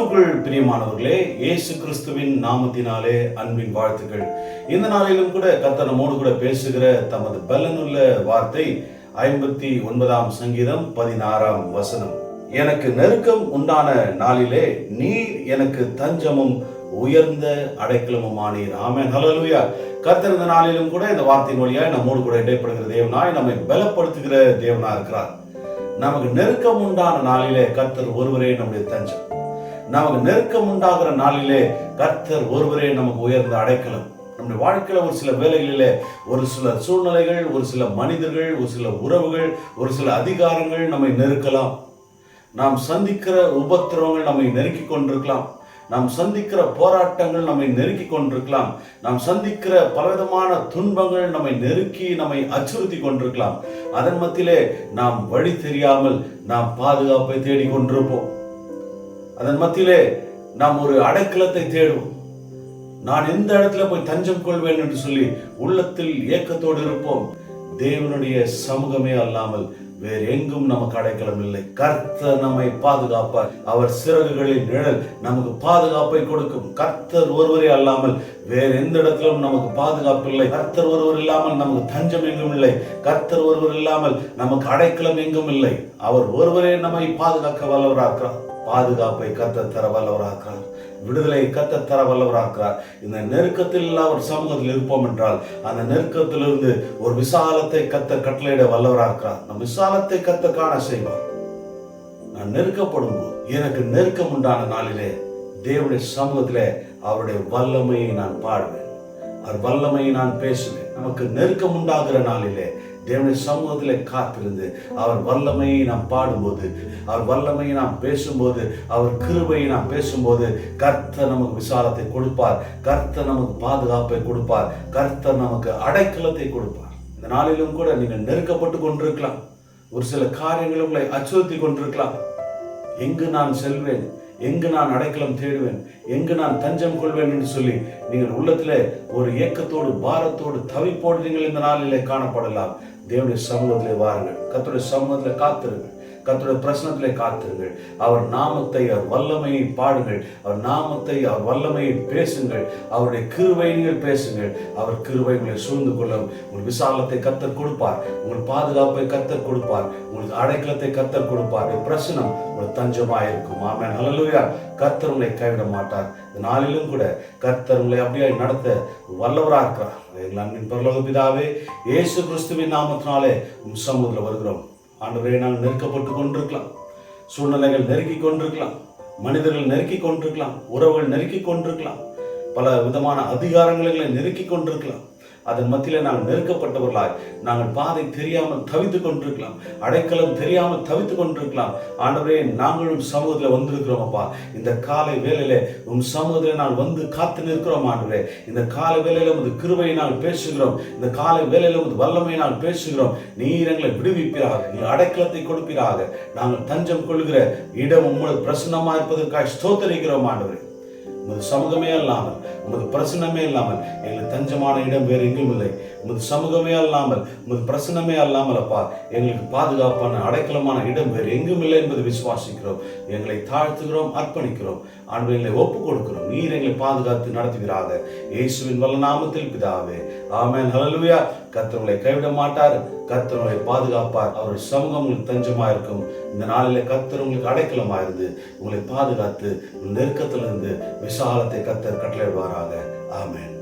பிரியமானவர்களே இயேசு கிறிஸ்துவின் நாமத்தினாலே அன்பின் வாழ்த்துக்கள். இந்த நாளிலும் கூட கர்த்தர் நம்மோடு கூட பேசுகிற தமது பலனுள்ள வார்த்தை ஐம்பத்தி ஒன்பதாம் சங்கீதம் பதினாறாம் வசனம். எனக்கு நெருக்கம் உண்டான நாளிலே நீர் எனக்கு தஞ்சமும் உயர்ந்த அடைக்கலமும் ஆனீர் ஹalleluya. கர்த்தர் இந்த நாளிலும் கூட இந்த வார்த்தையின் வழியாய் நம்மோடு கூட இடைப்படுகிற தேவனாய் நம்மை பலப்படுத்துகிற தேவனா இருக்கிறார் நமக்கு நெருக்கம் உண்டான நாளிலே கத்தர் ஒருவரே நம்முடைய தஞ்சம். நமக்கு நெருக்கம் உண்டாகிற நாளிலே கர்த்தர் ஒருவரே நமக்கு உயர்ந்த அடைக்கலம். நம்முடைய வாழ்க்கையில ஒரு சில வேலைகளிலே ஒரு சில சூழ்நிலைகள் ஒரு சில மனிதர்கள் ஒரு சில உறவுகள் ஒரு சில அதிகாரங்கள் நம்மை நெருக்கலாம். நாம் சந்திக்கிற உபத்திரவங்கள் நம்மை நெருக்கி கொண்டிருக்கலாம். நாம் சந்திக்கிற போராட்டங்கள் நம்மை நெருக்கி கொண்டிருக்கலாம். நாம் சந்திக்கிற பலவிதமான துன்பங்கள் நம்மை நெருக்கி நம்மை அச்சுறுத்தி கொண்டிருக்கலாம். அதன் மத்தியிலே நாம் வழி தெரியாமல் நாம் பாதுகாப்பை தேடிக் கொண்டிருப்போம். அதன் மத்தியிலே நாம் ஒரு அடைக்கலத்தை தேடுவோம். நான் எந்த இடத்துல போய் தஞ்சம் கொள்வேன் என்று சொல்லி உள்ளத்தில் ஏக்கத்தோடு இருப்போம். தேவனுடைய சமூகமே அல்லாமல் வேறு எங்கும் நமக்கு அடைக்கலம் இல்லை. கர்த்தர் நம்மை பாதுகாப்பார். அவர் சிறகுகளின் நிழல் நமக்கு பாதுகாப்பை கொடுக்கும். கர்த்தர் ஒருவரே அல்லாமல் வேறு எந்த இடத்திலும் நமக்கு பாதுகாப்பு இல்லை. கர்த்தர் ஒருவர் இல்லாமல் நமக்கு தஞ்சம் எங்கும் இல்லை. கர்த்தர் ஒருவர் இல்லாமல் நமக்கு அடைக்கலம் எங்கும் இல்லை. அவர் ஒருவரே நம்மை பாதுகாக்க வல்லவராக்கிறார். பாதுகாப்பை கத்த தர வல்லவராக்கிறார். விடுதலை கத்த தர வல்லவராக்கிறார். இந்த நெருக்கத்தில் அவர் சமூகத்தில் இருப்போம் என்றால் அந்த நெருக்கத்திலிருந்து ஒரு விசாலத்தை கத்த கட்டளையிட வல்லவராக்கிறார். நம் விசாலத்தை கத்த காண செய்வார். நான் நெருக்கப்படும் போது எனக்கு நெருக்கம் உண்டான நாளிலே தேவனுடைய சமூகத்திலே அவருடைய வல்லமையை நான் பாடுவேன். அவர் வல்லமையை நான் பேசுவேன். நமக்கு நெருக்கம் உண்டாகிற நாளிலே தேவனுடைய சமூகத்திலே காத்திருந்து அவர் வல்லமையை நாம் பாடும்போது அவர் வல்லமையை நாம் பேசும்போது அவர் கிருபையை நாம் பேசும்போது கர்த்தர் நமக்கு விசாலத்தை கொடுப்பார். கர்த்தர் நமக்கு பாதுகாப்பை கொடுப்பார். கர்த்தர் நமக்கு அடைக்கலத்தை கொடுப்பார். இந்த நாளிலும் கூட நீங்கள் நெருக்கப்பட்டு கொண்டிருக்கலாம். ஒரு சில காரியங்கள் உங்களை அச்சுறுத்தி கொண்டிருக்கலாம். எங்கு நான் செல்வேன்? எங்கு நான் அடைக்கலம் தேடுவேன்? எங்கு நான் தஞ்சம் கொள்வேன் என்று சொல்லி நீங்கள் உள்ளத்தில் ஒரு ஏக்கத்தோடு பாரத்தோடு தவிப்போடு நீங்கள் இந்த நாளிலே காணப்படலாம். தேவனுடைய சமூகத்திலே வாருங்கள். கர்த்தருடைய சமூகத்தில் காத்திருங்கள். கர்த்தருடைய பிரசனத்திலே காத்திருங்கள். அவர் நாமத்தை அவர் வல்லமையை பாடுங்கள். அவர் நாமத்தை அவர் வல்லமையை பேசுங்கள். அவருடைய கிருவை நீங்கள் பேசுங்கள். அவர் கிருவை உங்களை சூழ்ந்து கொள்ளும். உங்கள் விசாலத்தை கத்தர் கொடுப்பார். உங்கள் பாதுகாப்பை கத்தர் கொடுப்பார். உங்களுக்கு அடைக்கலத்தை கத்தர் கொடுப்பார். பிரசனம் உங்களுக்கு தஞ்சமாக இருக்கும். ஆமாம் ஹalleluya. கர்த்தர் உங்களை கைவிட மாட்டார். இந்த நாளிலும் கூட கர்த்தர் உங்களை அப்படியே நடத்த வல்லவராக இருக்கிறார். எங்கள் அன்பின் பிதாவே இயேசு கிறிஸ்துவின் நாமத்தினாலே உம் சமூகத்தில் வருகிறோம். ஆண்டவரே நாங்கள் நெருக்கப்பட்டு கொண்டிருக்கலாம். சூழ்நிலைகள் நெருக்கி கொண்டிருக்கலாம். மனிதர்கள் நெருக்கி கொண்டிருக்கலாம். உறவுகள் நெருக்கி கொண்டிருக்கலாம். பல விதமான அதிகாரங்களை நெருக்கி கொண்டிருக்கலாம். அதன் மத்தியில் நாங்கள் நெருக்கப்பட்டவர்களாய் நாங்கள் பாதை தெரியாமல் தவித்து கொண்டிருக்கலாம் அடைக்கலம் தெரியாமல் தவித்து கொண்டிருக்கலாம். ஆண்டவரே நாங்களும் சமூகத்தில் வந்திருக்கிறோம் அப்பா. இந்த காலை வேலையில உன் சமூகத்தில் நாங்கள் வந்து காத்து நிற்கிறோம் ஆண்டவரே. இந்த காலை வேலையில உமது கிருபையை நாங்கள் பேசுகிறோம். இந்த காலை வேலையில உமது வல்லமையை நாங்கள் பேசுகிறோம். நீர் எங்களை விடுவிப்பீராக நீ அடைக்கலத்தை கொடுப்பீராக. நாங்கள் தஞ்சம் கொள்கிற இடம் உங்களது பிரசன்னமா இருப்பதற்காக ஸ்தோத்தரிக்கிறோம் ஆண்டவரே. உமது சமூகமே அல்லாமல் உமது பிரசனமே இல்லாமல் எங்களுக்கு தஞ்சமான இடம் வேறு எங்கும் இல்லை. உமது சமூகமே அல்லாமல் உமது பிரசனமே அல்லாமல் அப்பா எங்களுக்கு பாதுகாப்பான அடைக்கலமான இடம் வேறு எங்கும் இல்லை என்பதை விசுவாசிக்கிறோம். எங்களை தாழ்த்துகிறோம் அர்ப்பணிக்கிறோம். ஆண்டு எங்களை ஒப்பு கொடுக்கிறோம் நீர் எங்களை பாதுகாத்து நடத்துகிறாக இயேசுவின் வல்ல நாமத்தில் பிதாவே. ஆமேன். ஹalleluya. கத்தவங்களை கைவிட மாட்டார். கத்தர் உங்களை பாதுகாப்பார். அவருடைய சமூகம் உங்களுக்கு தஞ்சமாக இருக்கும். இந்த நாளில் கத்தர் உங்களுக்கு அடைக்கலமாக இருந்து உங்களை பாதுகாத்து நெருக்கத்திலிருந்து விசாலத்தை கத்தர் கட்டளையிடுவாராக. ஆமேன்.